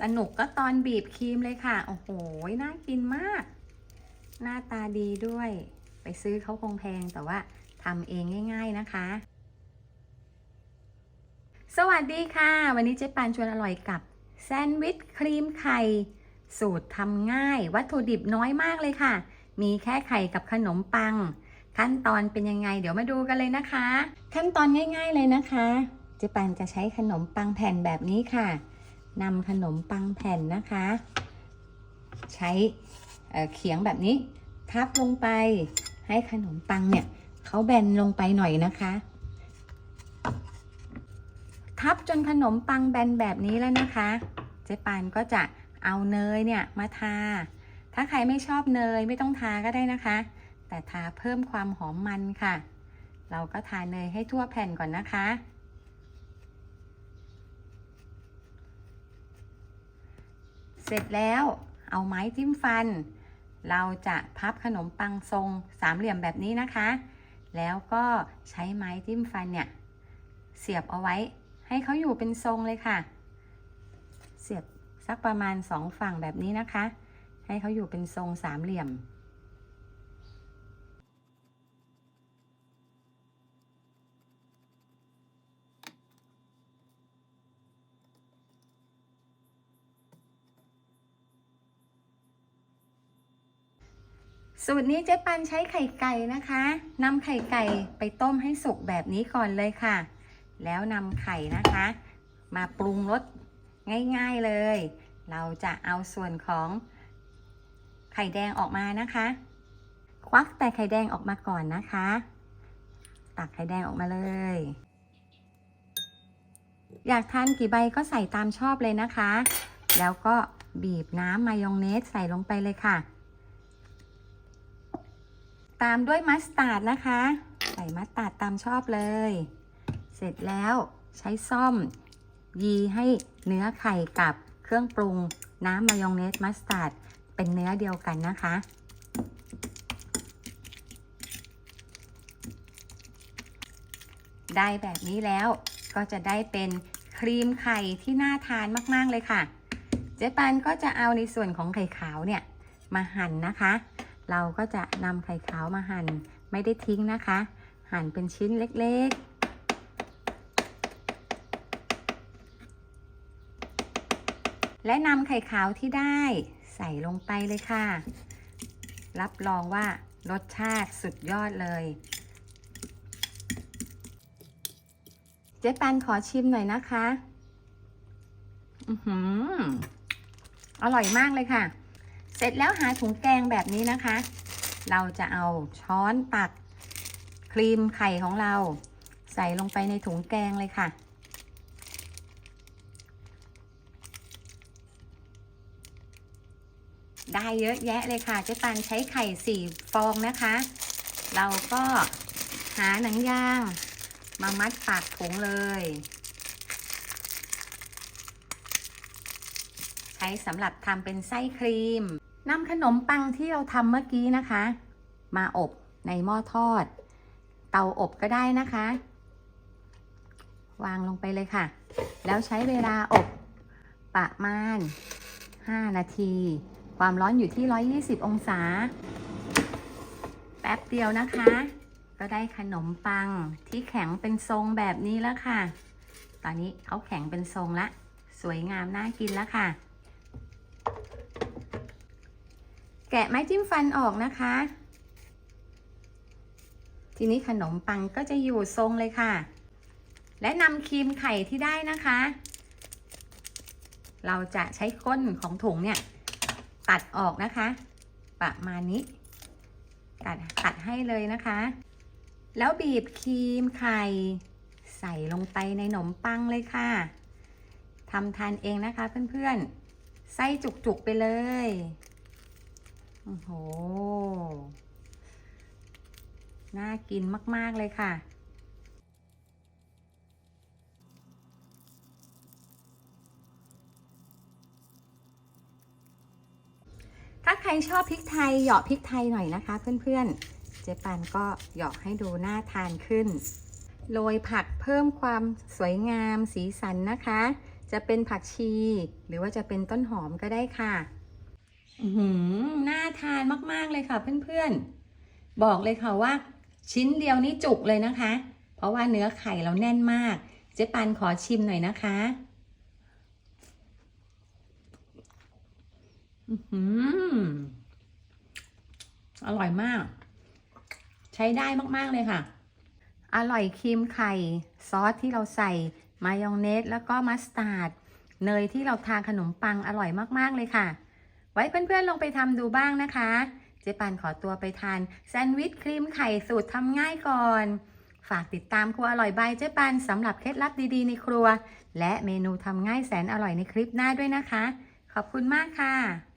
สนุกก็ตอนบีบครีมเลยค่ะ โอ้โห น่ากินมาก หน้าตาดีด้วย ไปซื้อเขาคงแพงแต่ว่าทำเองง่าย ๆนะคะ สวัสดีค่ะ วันนี้เจ๊ปานชวนอร่อยกับแซนด์วิชครีมไข่ สูตรทำง่าย วัตถุดิบน้อยมากเลยค่ะ มีแค่ไข่กับขนมปัง ขั้นตอนเป็นยังไง เดี๋ยวมาดูกันเลยนะคะ ขั้นตอนง่าย ๆเลยนะคะ เจ๊ปานจะใช้ขนมปังแผ่นแบบนี้ค่ะ นำขนมปังแผ่นนะคะ ใช้เเขียงแบบนี้ทับลงไปให้ขนมปังเนี่ยเขาแบนลงไปหน่อยนะคะ ทับจนขนมปังแบนแบบนี้แล้วนะคะ เจ๊ปานก็จะเอาเนยเนี่ยมาทา ถ้าใครไม่ชอบเนยไม่ต้องทาก็ได้นะคะ แต่ทาเพิ่มความหอมมันค่ะ เราก็ทาเนยให้ทั่วแผ่นก่อนนะคะ เสร็จแล้วเอาไม้จิ้มฟัน เราจะพับขนมปังทรงสามเหลี่ยมแบบนี้นะคะ แล้วก็ใช้ไม้จิ้มฟันเนี่ย เสียบเอาไว้ให้เขาอยู่เป็นทรงเลยค่ะ เสียบสักประมาณสองฝั่งแบบนี้นะคะ ให้เขาอยู่เป็นทรงสามเหลี่ยม สูตรนี้เจ๊ปันใช้ไข่ไก่นะคะนำไข่ไก่ไปต้มให้สุกแบบนี้ก่อนเลยค่ะ แล้วนำไข่นะคะ มาปรุงรสง่ายๆเลย เราจะเอาส่วนของไข่แดงออกมานะคะ ควักแต่ไข่แดงออกมาก่อนนะคะ ตักไข่แดงออกมาเลย อยากทานกี่ใบก็ใส่ตามชอบเลยนะคะ แล้วก็บีบน้ำมายองเนสใส่ลงไปเลยค่ะ ตามด้วยมัสตาร์ดนะคะ ใส่มัสตาร์ดตามชอบเลย เสร็จแล้วใช้ซ่อม ยีให้เนื้อไข่กับเครื่องปรุงน้ำมายองเนสมัสตาร์ดเป็นเนื้อเดียวกันนะคะ ได้แบบนี้แล้วก็จะได้เป็นครีมไข่ที่น่าทานมาก ๆ เลยค่ะ เจ๊ปันก็จะเอาในส่วนของไข่ขาวเนี่ย มาหั่นนะคะ เราก็จะนำไข่ขาวมาหั่นไม่ได้ทิ้งนะคะ หั่นเป็นชิ้นเล็กๆ และนำไข่ขาวที่ได้ใส่ลงไปเลยค่ะ รับรองว่ารสชาติสุดยอดเลย เจ๊ปันขอชิมหน่อยนะคะ อือหือ อร่อยมากเลยค่ะ เสร็จแล้วหาถุงแกงแบบนี้นะคะ เราจะเอาช้อนตักครีมไข่ของเรา ใส่ลงไปในถุงแกงเลยค่ะ ได้เยอะแยะเลยค่ะเจ๊ปันใช้ไข่สี่ฟองนะคะ เราก็หาหนังยางมามัดปากถุงเลย ใช้สำหรับทำเป็นไส้ครีม นำขนมปังที่เราทำเมื่อกี้นะคะ มาอบในหม้อทอด เตาอบก็ได้นะคะ วางลงไปเลยค่ะ แล้วใช้เวลาอบประมาณ 5 นาที ความร้อนอยู่ที่ 120 องศา แป๊บเดียวนะคะ ก็ได้ขนมปังที่แข็งเป็นทรงแบบนี้แล้วค่ะ ตอนนี้เขาแข็งเป็นทรงละ สวยงามน่ากินแล้วค่ะ แกะไม้จิ้มฟันออกนะคะ ทีนี้ขนมปังก็จะอยู่ทรงเลยค่ะ และนำครีมไข่ที่ได้นะคะ เราจะใช้ก้นของถุงเนี่ย ตัดออกนะคะ ประมาณนี้ ตัดตัดให้เลยนะคะ แล้วบีบครีมไข่ใส่ลงไปในขนมปังเลยค่ะทำทานเองนะคะเพื่อนๆ ไส้จุกๆไปเลย อ้โห น่ากินมาก ๆ เลยค่ะถ้าใครชอบพริกไทยเหยาะพริกไทยหน่อยนะคะ เพื่อนๆ เจ๊ปานก็เหยาะให้ดูน่าทานขึ้น โรยผักเพิ่มความสวยงามสีสันนะคะ จะเป็นผักชี หรือว่าจะเป็นต้นหอมก็ได้ค่ะ หือน่าทานมากๆเลยค่ะเพื่อนๆ บอกเลยค่ะว่า ชิ้นเดียวนี่จุกเลยนะคะ เพราะว่าเนื้อไข่เราแน่นมาก เจ๊ปันขอชิมหน่อยนะคะ อือหือร่อยมาก ใช้ได้มากๆเลยค่ะ อร่อยครีมไข่ ซอสที่เราใส่ มายองเนส แล้วก็มัสตาร์ด เนยที่เราทานขนมปังอร่อยมากๆเลยค่ะ ไว้เพื่อนๆลองไปทำดูบ้างนะคะ เจ๊ปันขอตัวไปทานแซนด์วิชครีมไข่สูตรทำง่ายก่อน ฝากติดตามครัวอร่อยบายเจ๊ปันสำหรับเคล็ดลับดีๆในครัว และเมนูทำง่ายแสนอร่อยในคลิปหน้าด้วยนะคะ ขอบคุณมากค่ะ